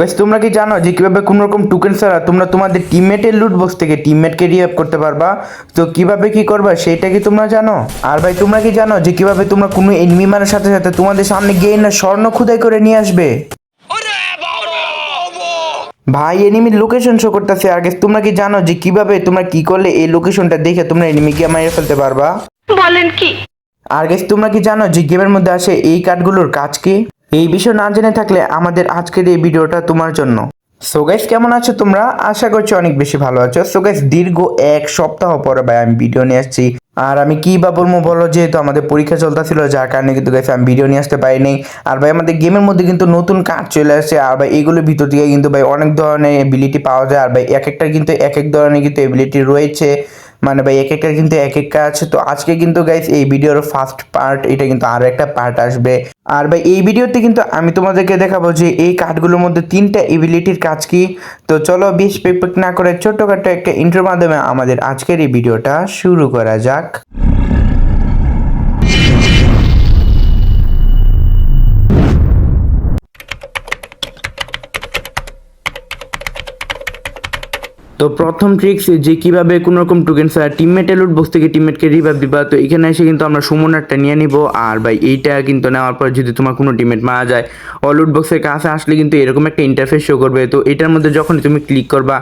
Guys তোমরা কি জানো যে কীভাবে কোনো রকম টোকেন ছাড়া তোমরা তোমাদের টিমমেটের লুট বক্স থেকে টিমমেটকে রিয়াপ করতে পারবা? তো কীভাবে কি করবা সেটা কি তোমরা জানো? আর ভাই তোমরা কি জানো যে কীভাবে তোমরা কোনো এনিমি মারার সাথে সাথে তোমাদের সামনে গিয়ে না স্বর্ণ খুদাই করে নিয়ে আসবে? ভাই এনিমির লোকেশন শো করতেছে। আর তোমরা কি জানো যে কীভাবে তোমরা কি করলে এই লোকেশনটা দেখে তোমরা এনিমিকে মারিয়ে ফেলতে পারবা? বলেন কি? আর গেস তোমরা কি জানো যে গেমের মধ্যে আসে এই কার্ডগুলোর কাজ কি? এই বিষয় না জেনে থাকলে আমাদের আজকের এই ভিডিওটা তোমার জন্য। সো গাইস কেমন আছো তোমরা? আশা করছি অনেক বেশি ভালো আছো। সো গাইস দীর্ঘ এক সপ্তাহ পরে ভাই আমি ভিডিও নিয়ে আসছি। আর আমি কি বা বলব বলো, যেহেতু আমাদের পরীক্ষা চলতেছিল, যার কারণে কিন্তু গাইস আমি ভিডিও নিয়ে আসতে পারিনি। আর ভাই, আমাদের গেমের মধ্যে কিন্তু নতুন কাজ চলে আসছে। আর ভাই, এগুলোর ভিতর থেকে কিন্তু ভাই, অনেক ধরনের এবিলিটি পাওয়া যায়। আর ভাই, এক একটা কিন্তু এক এক ধরনের কিন্তু এবিলিটি রয়েছে। মানে ভাই এক একটা কিন্তু এক এক কাজ তো আজকে কিন্তু গাইস এই ভিডিওর ফার্স্ট পার্ট এটা কিন্তু আরও একটা পার্ট আসবে। আর ভাই, এই ভিডিওতে কিন্তু আমি তোমাদেরকে দেখাবো যে এই কার্ডগুলোর মধ্যে তিনটা এবিলিটির কাজ কি। তো চলো, বেশ পেক না করে ছোটখাটো একটা ইন্টার মাধ্যমে আমাদের আজকের এই ভিডিওটা শুরু করা যাক। তো প্রথম ট্রিক্স যে কীভাবে কোনো রকম টোকেন ছাড়া টিমমেটের লুট বক্স থেকে টিমমেটকে রিভাইভ দিবা, তো এখানে এসে কিন্তু আমরা সুমনারটা নিয়ে নিব। আর ভাই, এইটা কিন্তু নেওয়ার পর যদি তোমার কোনো টিমমেট মারা যায়, ও লুট বক্সের কাছে আসলে কিন্তু এরকম একটা ইন্টারফেস শো করবে। তো এটার মধ্যে যখন তুমি ক্লিক করবা,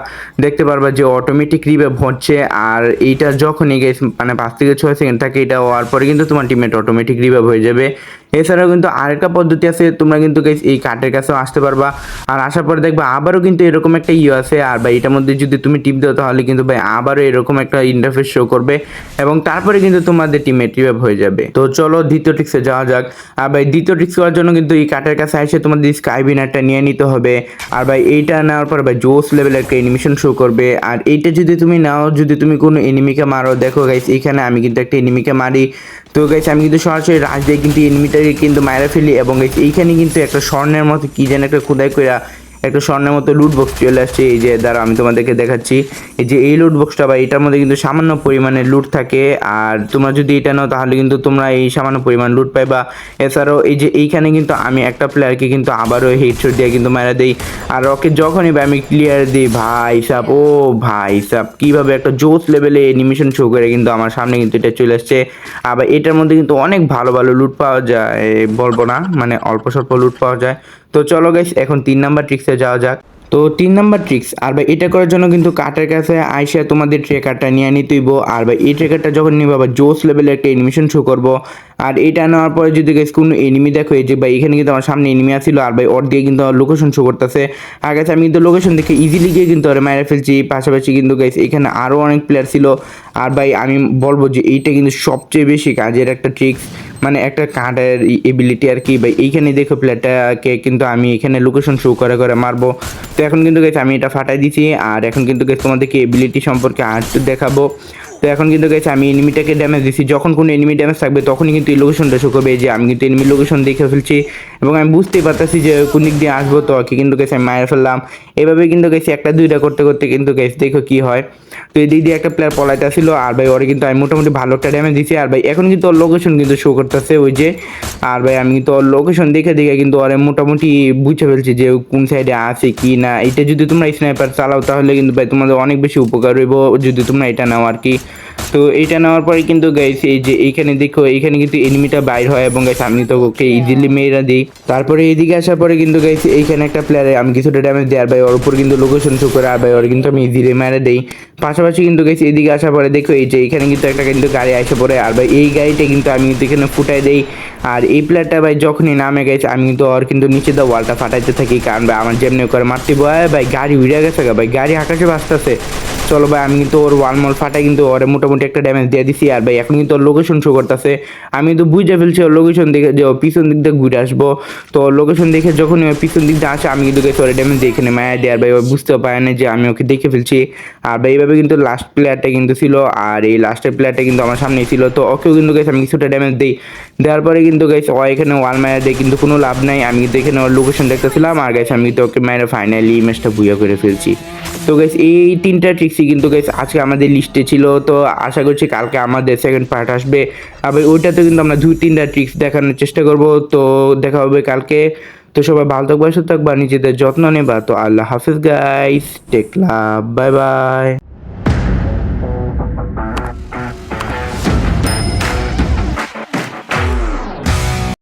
দেখতে পারবা যে অটোমেটিক রিভাইভ হচ্ছে। আর এইটা যখনই গেছে মানে পাঁচ থেকে ছয় সেকেন্ড থাকে, এটা হওয়ার পরে কিন্তু তোমার টিমমেট অটোমেটিক রিভাইভ হয়ে যাবে। এছাড়াও কিন্তু আরেকটা পদ্ধতি আছে, তোমরা কিন্তু এই কার্ডের কাছেও আসতে পারবা। আর আসার পরে দেখবা আবারও কিন্তু এরকম একটা ইয়ে আছে, আর ভাই এটার মধ্যে যদি তুমি টিপ দাও তাহলে কিন্তু ভাই আবারও এরকম একটা ইন্টারফেস শো করবে এবং তারপরে কিন্তু তোমাদের টিম রিভাইভ হয়ে যাবে। তো চলো দ্বিতীয় ট্রিক্সে যাওয়া যাক। আর ভাই দ্বিতীয় ট্রিক্স করার জন্য কিন্তু এই কার্ডের কাছে এসে তোমাদের স্কাই বিনারটা নিয়ে নিতে হবে। আর ভাই এইটা নেওয়ার পর ভাই জোস লেভেলের একটা অ্যানিমেশন শো করবে। আর এইটা যদি তুমি নাও, যদি তুমি কোনো এনিমিকে মারো, দেখো গাইস এখানে আমি কিন্তু একটা এনিমিকে মারি। তো গাইস আমি কিন্তু সরাসরি রাজ দিয়ে কিন্তু এনিমিটাকে কিন্তু মায়েরা ফেলি এবং এইখানে কিন্তু একটা স্বর্ণের মতো কি যেন একটা খোদাই কইরা একটা স্বর্ণের মতো লুট বক্স চলে আসছে। এই যে দ্বারা আমি তোমাদেরকে দেখাচ্ছি। এই যে, এই লুট বক্সটা বা এটার মধ্যে কিন্তু সামান্য পরিমাণে লুট থাকে। আর তোমরা যদি এটা নাও, তাহলে কিন্তু তোমরা এই সামান্য পরিমাণ লুট পাই বা এছাড়াও, এই যে, এইখানে কিন্তু আমি একটা প্লেয়ারকে কিন্তু আবারও হেডশট দিয়ে কিন্তু মারা দিই। আর ওকে যখনই আমি ক্লিয়ার দিই, ভাই সাপ ও ভাই সাপ কীভাবে একটা জোস লেভেলে অ্যানিমেশন শো করে কিন্তু আমার সামনে কিন্তু এটা চলে আসছে। আবার এটার মধ্যে কিন্তু অনেক ভালো ভালো লুট পাওয়া যায়, বলব না মানে অল্প স্বল্প লুট পাওয়া যায়। তো চলো গাইস এখন তিন নাম্বার ট্রিক্সে যাওয়া যাক। তো তিন নাম্বার ট্রিক্স আর ভাই এটা করার জন্য কিন্তু কাটের কাছে আইসা তোমাদের ট্রেকারটা নিয়ে নিতে নিতেইব আর ভাই এই ট্রেকারটা যখন নিবা বা জোস লেভেলে একটা অ্যানিমেশন শো করব। আর এটা নেওয়ার পরে যদি গাইস কোনো এনিমি দেখো, এই যে ভাই এখানে কিন্তু আমার সামনে এনিমি আসছিল আর ভাই ওর দিয়ে কিন্তু আমার লোকেশন শো করতেছে। আর গেছে আমি কিন্তু লোকেশন দেখে ইজিলি গিয়ে কিন্তু ওরা মেরে ফেলছি। পাশাপাশি কিন্তু গাইস এখানে আরও অনেক প্লেয়ার ছিল। আর ভাই আমি বলব যে এইটা কিন্তু সবচেয়ে বেশি কাজের একটা ট্রিক্স মানে একটা কার্ডের এবিলিটি আর কি, বা এইখানে দেখো প্লেটটাকে কিন্তু আমি এখানে লোকেশন শো করে করে মারবো। তো এখন কিন্তু গেছে আমি এটা ফাটাই দিছি, আর এখন কিন্তু গেছে তোমাদেরকে এবিলিটি সম্পর্কে আর দেখাবো। তো এখন কিন্তু গেছে আমি এনিমিটাকে ড্যামেজ দিচ্ছি যখন কোনো এনিমি ড্যামেজ থাকবে, তখনই কিন্তু এই লোকেশনটা শো করবে। যে আমি কিন্তু এনিমি লোকেশন দেখে ফেলছি এবং আমি বুঝতেই পারতেছি যে কোন দিক দিয়ে আসব তো, কি কিন্তু গেছে আমি মায়ের ফেললাম। এভাবে কিন্তু গেছি একটা দুইটা করতে করতে কিন্তু গেছে দেখো কি হয়। তো এই দিক দিয়ে একটা প্লেয়ার পলাইতে ছিল আর ভাই ওরে কিন্তু আমি মোটামুটি ভালো একটা ড্যামেজ দিচ্ছি আর ভাই এখন কিন্তু ওর লোকেশন কিন্তু শো করতেছে ওই যে। আর ভাই আমি কিন্তু ওর লোকেশন দেখে দেখে কিন্তু ওরে মোটামুটি বুঝে ফেলছি যে কোন সাইডে আছে, কি না। এটা যদি তোমরা স্নাইপার চালাও, তাহলে কিন্তু ভাই তোমাদের অনেক বেশি উপকার হইব যদি তোমরা এটা নাও আর কি। তো এইটা নেওয়ার পরে কিন্তু গাইস এই যে এইখানে দেখো এইখানে কিন্তু এনিমিটা বাইর হয় এবং গাইস আমি তো ওকে ইজিলি মেয়েরা দিই। তারপরে এইদিকে আসার পরে কিন্তু গাইস এইখানে একটা প্লেয়ারে আমি কিছুটা ড্যামেজ দিই আর ভাই ওর উপর কিন্তু লোকেশন শো করে আর ভাই ওর কিন্তু আমি ইজিলি মেরে দেই। পাশাপাশি কিন্তু গাইস এইদিকে আসার পরে দেখো এই যে এইখানে কিন্তু একটা কিন্তু গাড়ি আসে পড়ে আর ভাই এই গাড়িটা কিন্তু আমি কিন্তু এখানে ফুটাই দেই। আর এই প্লেয়ারটা ভাই যখনই নামে গেছে আমি কিন্তু ওর কিন্তু নিচে দা ওয়ালটা ফাটাইতে থাকি কারণ ভাই আমার যেমনি করে মারতে বয় ভাই গাড়ি উড়ে গেছে গা, ভাই গাড়ি আকাশে বাঁচতেছে চলো ভাই, আমি কিন্তু ওর ওয়াল মল ফাটাই কিন্তু ওরে মোটামুটি একটা ড্যামেজ দিয়ে দিছি। আর ভাই, এখন কিন্তু ওর লোকেশন শো করতেছে। আমি কিন্তু বুঝে ফেলছি ওর লোকেশন দেখে যে পিছন দিক দিয়ে ঘুরে আসব। তো ওর লোকেশন দেখে যখন ও পিছন দিক দিয়ে আসে, আমি কিন্তু গেছি ওর ড্যামেজ দিয়ে এখানে মায়া দিয়ে। আর ভাই, ও পারে না যে আমি ওকে দেখে ফেলছি। আর ভাই, এইভাবে কিন্তু লাস্ট প্লেয়ারটা কিন্তু ছিল। আর এই লাস্টের প্লেয়ারটা কিন্তু আমার সামনেই ছিল। তো ওকেও কিন্তু গেছে আমি কিছুটা ড্যামেজ দিই। দেওয়ার পরে কিন্তু গেছে ও এখানে ওয়াল মায়া দিয়ে, কিন্তু কোনো লাভ নাই। আমি কিন্তু এখানে ওর লোকেশন দেখতেছিলাম। আর গেছে আমি কিন্তু ওকে মায়ের ফাইনালি ম্যাচটা বুয়া করে ফেলছি। তো গেছে এই তিনটা ট্রিক্স ট্রিক্সই কিন্তু গাইস আজকে আমাদের লিস্টে ছিল, তো আশা করছি কালকে আমাদের সেকেন্ড পার্ট আসবে। আবার ওইটাতে কিন্তু আমরা দুই, তিনটা ট্রিক্স দেখানোর চেষ্টা করব, তো দেখা হবে কালকে। তো সবাই ভালো থাকবা, সুস্থ থাকবা, নিজেদের যত্ন নেবা। তো আল্লাহ হাফিজ গাইস টেকলা বাই বাই